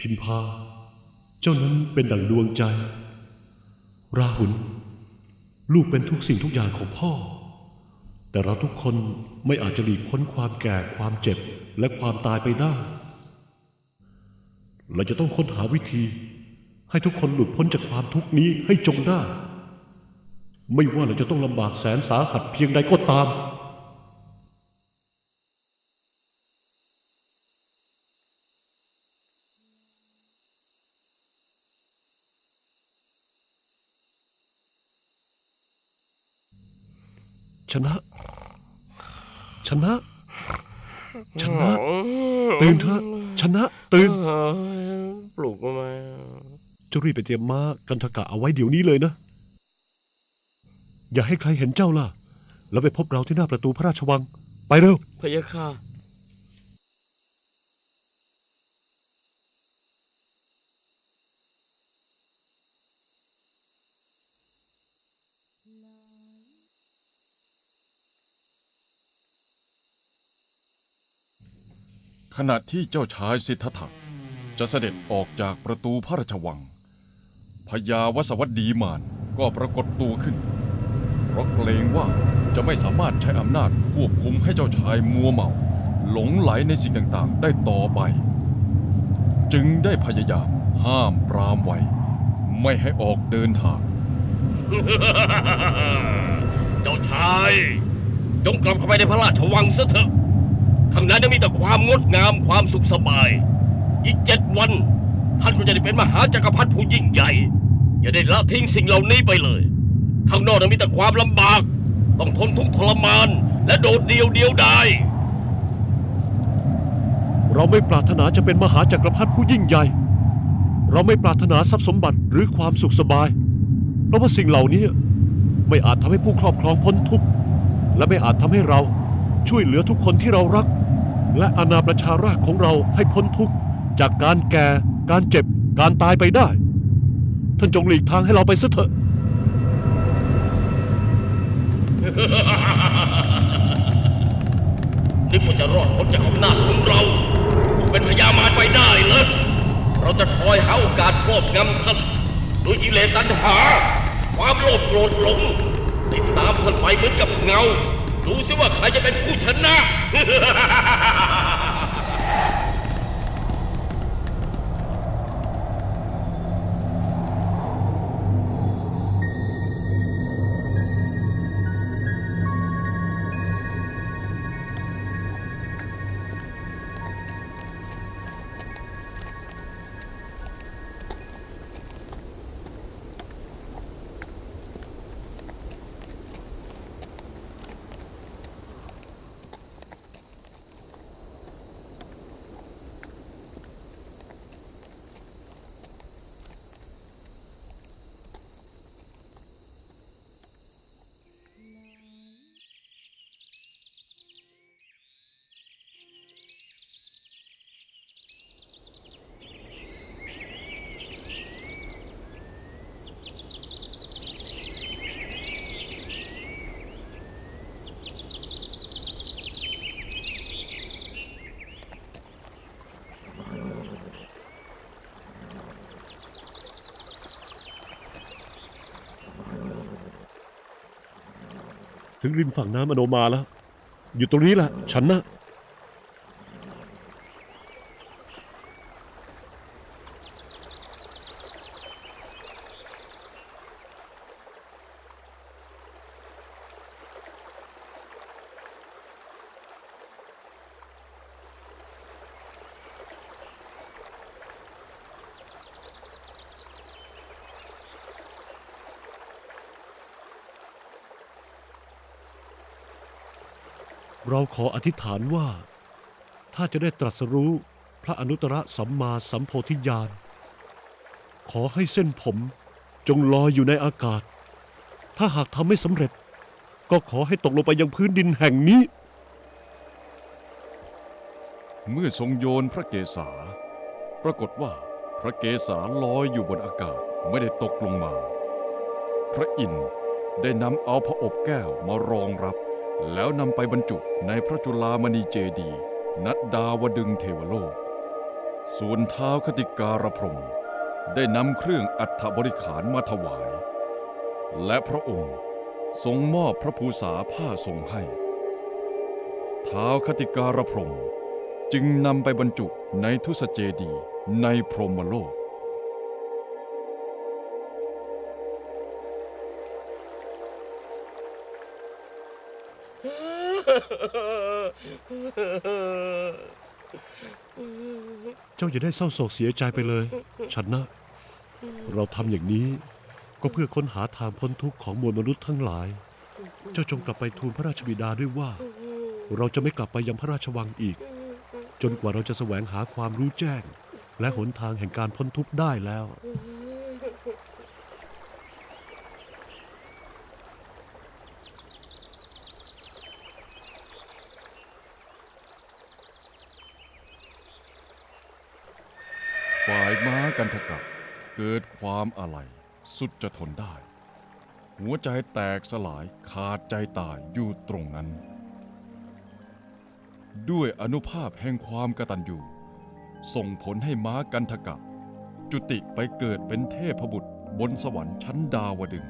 พิมพา เจ้านั้นเป็นดั่งดวงใจ ราหุล ลูกเป็นทุกสิ่งทุกอย่างของพ่อ แต่เราทุกคนไม่อาจจะหลีกพ้นความแก่ความเจ็บและความตายไปได้ เราจะต้องค้นหาวิธี ให้ทุกคนหลุดพ้นจากความทุกข์นี้ให้จงได้ ไม่ว่าเราจะต้องลำบากแสนสาหัสเพียงใดก็ตาม ชนะ ชนะ ชนะ ตื่นเถอะชนะ ตื่นเอ้ยปลุกทำไมเจ้ารีบไปเตรียมม้ากันทกะเอาไว้เดี๋ยวนี้เลยนะ อย่าให้ใครเห็นเจ้าล่ะ แล้วไปพบเราที่หน้าประตูพระราชวัง ไปเร็ว พะยะค่ะ ขณะที่เจ้าชายสิทธัตถะจะเสด็จออกจากประตูพระราชวังพญาวสวัสดีมานก็ปรากฏตัวขึ้น เพราะเกรงว่าจะไม่สามารถใช้อำนาจควบคุมให้เจ้าชายมัวเมา หลงไหลในสิ่งต่างๆ ได้ต่อไป จึงได้พยายามห้ามปรามไว้ ไม่ให้ออกเดินทาง เจ้าชาย จงกลับเข้าไปในพระราชวังซะเถอะ ข้างในนั้นมีแต่ความงดงามความสุขสบาย อีกเจ็ดวัน ท่านก็จะได้เป็นมหาจักรพรรดิผู้ยิ่งใหญ่ อย่าได้ละทิ้งสิ่งเหล่านี้ไปเลย ข้างนอกนั้นมีแต่ความลำบาก ต้องทนทุกข์ทรมาน และโดดเดี่ยวเดียวดายเราไม่ปรารถนาจะเป็นมหาจักรพรรดิผู้ยิ่งใหญ่ เราไม่ปรารถนาทรัพย์สมบัติหรือความสุขสบาย เพราะว่าสิ่งเหล่านี้ไม่อาจทำให้ผู้ครอบครองพ้นทุกข์ และไม่อาจทำให้เราช่วยเหลือทุกคนที่เรารัก และอาณาประชาราษฎร์ของเราให้พ้นทุกข์ จากการแก่ การเจ็บ การตายไปได้ ท่านจงหลีกทางให้เราไปซะเถอะ นึกว่าจะรอดพ้นจากอำนาจของเราผู้เป็นพญามารไปได้เหรอเราจะคอยหาโอกาสครอบงำท่านโดยกิเลสตัณหา ความโลภโกรธหลงติดตามท่านไปเหมือนกับเงา ดูสิว่าใครจะเป็นผู้ชนะ ha ha ha! ถึงริมฝั่งน้ำอโนมาแล้ว อยู่ตรงนี้แหละ ฉันนะ เราขออธิษฐานว่า ถ้าจะได้ตรัสรู้พระอนุตตรสัมมาสัมโพธิญาณ ขอให้เส้นผมจงลอยอยู่ในอากาศ ถ้าหากทำไม่สำเร็จ ก็ขอให้ตกลงไปยังพื้นดินแห่งนี้ เมื่อทรงโยนพระเกศา ปรากฏว่าพระเกศาลอยอยู่บนอากาศไม่ได้ตกลงมา พระอินทร์ได้นำเอาพระอบแก้วมารองรับ แล้วนำไปบรรจุในพระจุลามณีเจดี นัดดาวดึงเทวโลก ส่วนเท้าคติการพรม ได้นำเครื่องอัฐบริขารมาถวาย และพระองค์ทรงมอบพระภูษาผ้าทรงให้ เท้าคติการพรมจึงนำไปบรรจุในทุสเจดีในพรหมโลก เจ้าอย่าได้เศร้าโศกเสียใจไปเลย ฉันนะ เราทำอย่างนี้ก็เพื่อค้นหาทางพ้นทุกข์ของมวลมนุษย์ทั้งหลาย เจ้าจงกลับไปทูลพระราชบิดาด้วยว่า เราจะไม่กลับไปยังพระราชวังอีก จนกว่าเราจะแสวงหาความรู้แจ้ง และหนทางแห่งการพ้นทุกข์ได้แล้ว ฝ่ายม้ากันทกะเกิดความอะไร สุดจะทนได้ หัวใจแตกสลายขาดใจตายอยู่ตรงนั้น ด้วยอนุภาพแห่งความกตัญญูส่งผลให้ม้ากันทกะ จุติไปเกิดเป็นเทพบุตรบนสวรรค์ชั้นดาวดึง